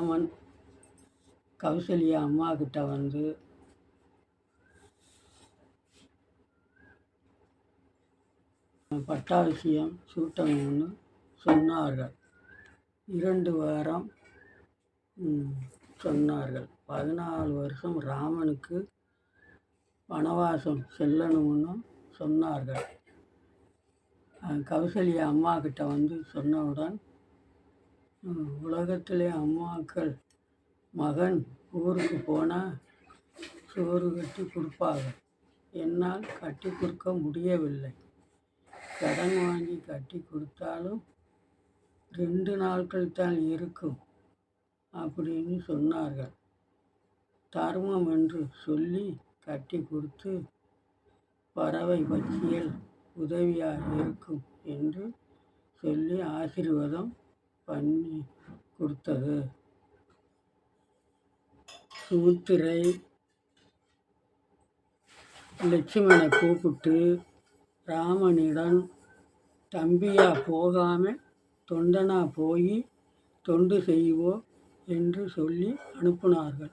ராமன் கௌசல்யா அம்மா கிட்ட வந்து பட்டாபிஷேகம் சூட்டணும்னு சொன்னார்கள். இரண்டு வாரம் சொன்னார்கள். பதினாலு வருஷம் ராமனுக்கு வனவாசம் செல்லணும்னு சொன்னார்கள். கௌசல்யா அம்மா கிட்ட வந்து சொன்னவுடன் உலகத்திலே அம்மாக்கள் மகன் ஊருக்கு போனால் சோறு கட்டி கொடுப்பாங்க என்னால் கட்டி கொடுக்க முடியவில்லை. கடன் வாங்கி கட்டி கொடுத்தாலும் ரெண்டு நாட்கள் தான் இருக்கும் அப்படின்னு சொன்னார்கள். தர்மம் என்று சொல்லி கட்டி கொடுத்து பறவை பட்சியல் உதவியாக இருக்கும் என்று சொல்லி ஆசீர்வாதம் பண்ணி கொடுத்தது. சுமுத்திரை லட்சுமணனை கூப்பிட்டு ராமனிடம் தம்பியா போகாம தொண்டனா போய் தொண்டு செய்வோம் என்று சொல்லி அனுப்பினார்கள்.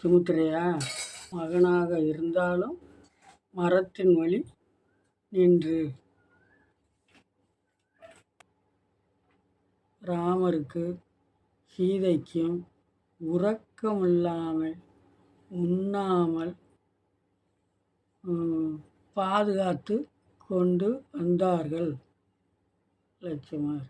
சுமுத்திரையா மகனாக இருந்தாலும் மரத்தின் வழி நின்று ராமருக்கு சீதைக்கும் உறக்கமில்லாமல் உண்ணாமல் பாதுகாத்து கொண்டு வந்தார்கள் லட்சுமர்.